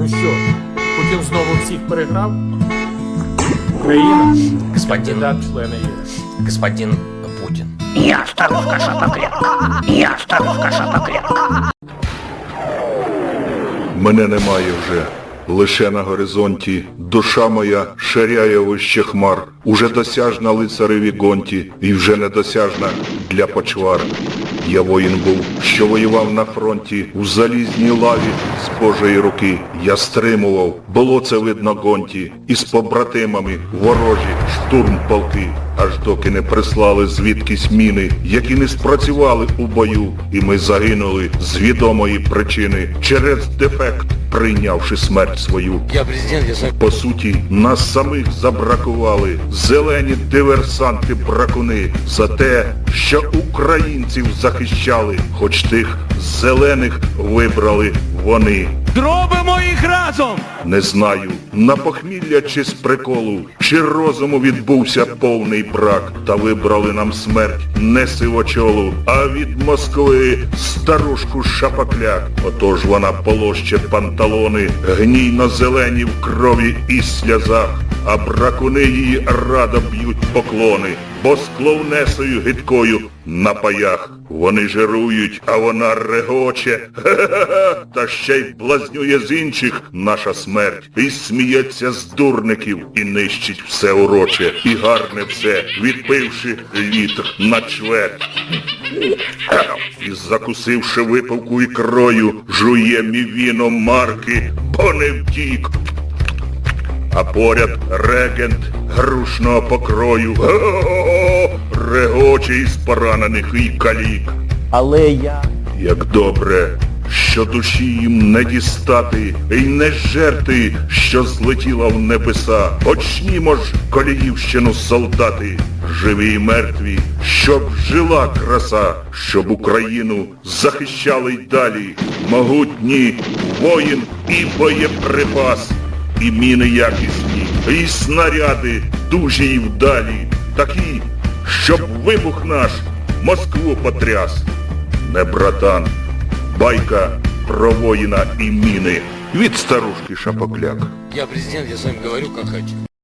Ну що, Путін знову всіх переграв? Україна? Господин, Кандидат в члени ЄС. господин Путин. Я старушка шапокляк. Я старушка шапокляк. Мене немає вже. Лише на горизонті душа моя ширяє вище хмар, уже досяжна лицареві гонті і вже недосяжна для почвар. Я воїн був, що воював на фронті, у залізній лаві з Божої руки. Я стримував, було це видно гонті, і з побратимами ворожі штурм полки, аж доки не прислали звідкись міни, які не спрацювали у бою, і ми загинули з відомої причини через дефект, прийнявши смерть свою. Я президент, я сам... По суті, нас самих забракували зелені диверсанти бракуни за те, що українців захищали, хоч тих зелених вибрали вони. Зробимо їх разом! Не знаю, на похмілля чи з приколу, чи розуму відбувся повний брак, та вибрали нам смерть не сивочолу, а від Москви старушку шапокляк. Отож вона полоще панталони, гнійно-зелені в крові і сльозах, а бракуни її радо б'ють поклони, бо з клоунесою гидкою на паях. Вони жирують, а вона регоче. Ха-ха-ха. Та ще й блазнює з інших наша смерть. І сміється з дурників, і нищить все уроче, і гарне все, відпивши літр на чверть. І закусивши випивку ікрою, жує мівіно марки, бо не втік. А поряд регент грушного покрою. Го-го-го! Із поранених і калік. Але я Як добре, що душі їм не дістати, і не жерти, що злетіла в небеса. Почнімо ж коліївщину солдати, живі й мертві, щоб жила краса, щоб Україну захищали й далі. Могутні воїн і боєприпас, і міни якісні, і снаряди дужі і вдалі, такі, щоб вибух наш Москву потряс. Не братан, байка про воїна і міни від старушки Шапокляк. Я президент, я з вами говорю, как хочу.